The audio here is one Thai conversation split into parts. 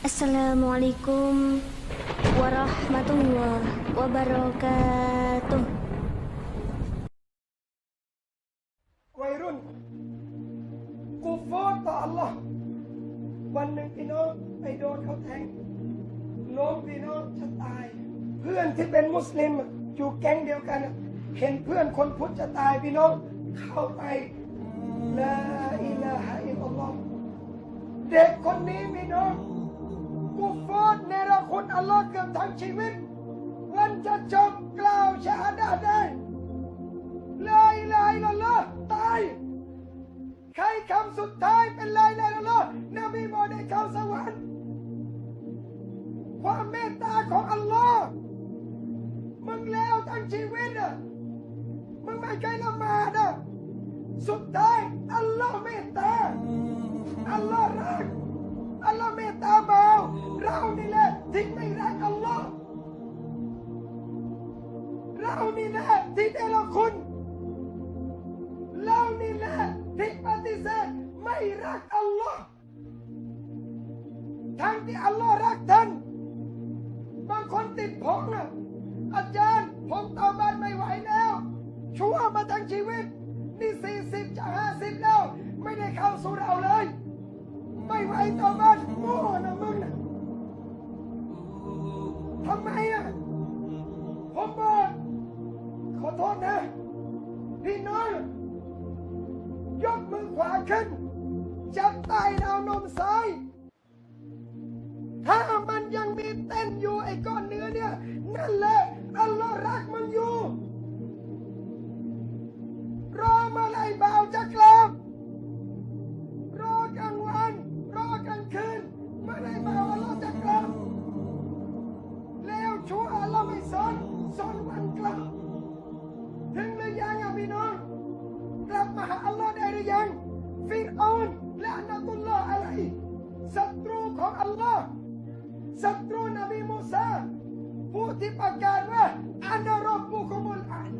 Assalamualaikum warahmatullahi wabarakatuh วัยรุ่นกูฟ้อนต่ออัลลอฮ์วันหนึ่งพี่น้องไปโดนเขาแทงน้องพี่น้องจะตาย เพื่อนที่เป็นมุสลิมอยู่แก๊งเดียวกัน เห็นเพื่อนคนพุทธจะตายพี่น้องเข้าไปลาอิลาฮะอิลลัลลอฮ์เด็กคนนี้พี่น้อง กูฟอนเนรคุณอัลลอฮ์เกือบทั้งชีวิต วันจะจบกล่าวชาดาได้ลาอิลาฮะลลัลลอฮ์ตาย ใครคำสุดท้ายเป็นลาอิลาฮะลลัลลอฮ์นบีบอกได้เข้าสวรรค์ความเมตตาของอัลลอฮ์มึงแล้วทั้งชีวิตอะมึงไม่เคยละหมาดอะสุดท้าย เรานี่แหละที่ได้ละคุณเรานี่แหละที่ปฏิเสธไม่รักอัลลอฮ์ทั้งที่อัลลอฮ์รักท่านบางคนติดผงอะอาจารย์ผมต่อบ้านไม่ไหวแล้ว ชั่วมาทั้งชีวิต นี่สี่สิบจะห้าสิบแล้ว ไม่ได้เข้าสู่เราเลย ไม่ไหวต่อบ้านโง่นะมึงนะทำไมอะ พี่น้องยกมือขวาขึ้น จับใต้ราวนมซ้าย ถ้ามันยังมีเต้นอยู่ไอ้ก้อนเนื้อเนี่ย นั่นแหละอัลลอฮ์รักมึงอยู่ รอมื่อไหรบ่าวจะกลับ ที่ประกาศว่าอันรบบุคุมุลอาล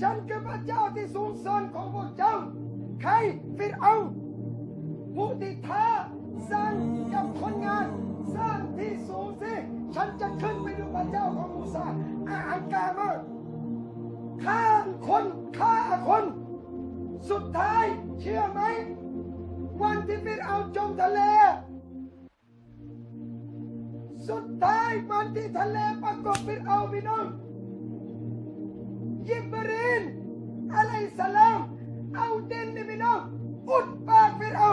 ฉันคือพระเจ้าที่สูงส่งของพวกเจ้า ใครฟิรเอาผู้ที่ท้าสั่งกับคนงานสร้างที่สูงสิฉันจะขึ้นไปดูพระเจ้าของมูซาอาอังกามาฆ่าคนฆ่าคน สุดท้ายเชื่อไหม วันที่ฟิรเอาจมทะเล สุดท้ายวันที่ทะเลประกบฟิรเอาพี่น้องยิบรีนอะลัยสลามเอาเด่นนี่พี่น้องอุดปากฟิรเอา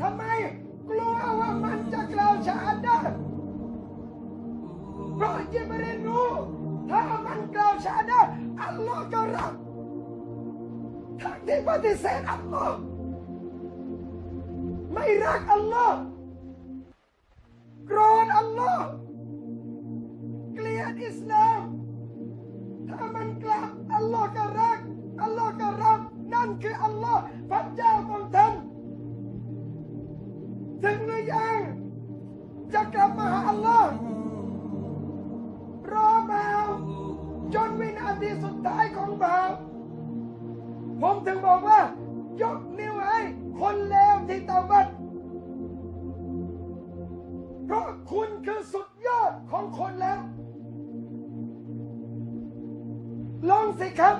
ทำไมกลัวว่ามันจะกล่าวชาฮัดดาเพราะยิบรีนรู้ถ้ามันกล่าวชาดาอัลลอฮ์ก็รับทั้งที่ปฏิเสธอัลลอฮ์ไม่รักอัลลอฮ์ โกรธอัลลอฮ์เกลียดอิสลาม ถ้ามันกลับอัลลอฮ์ก็รักอัลลอฮ์ก็รับนั่นคืออัลลอฮ์พระเจ้าของท่านถึงหรือยังจะกลับมาหาอัลลอฮ์รอบ่าวจนวินาทีสุดท้ายของบ่าวผมถึงบอกว่ายกนิ้วให้คนเลวที่ตาบัด เพราะคุณคือสุดยอดของคนแล้ว ลองสิครับ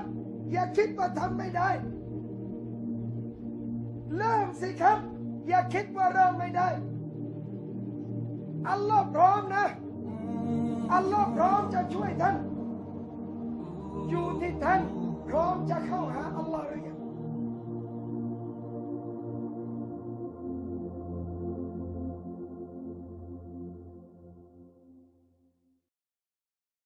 อย่าคิดว่าทำไม่ได้ เริ่มสิครับ อย่าคิดว่าเริ่มไม่ได้ อัลลอฮ์พร้อมนะ อัลลอฮ์พร้อมจะช่วยท่าน อยู่ที่ท่านพร้อมจะเข้าหาอัลลอฮ์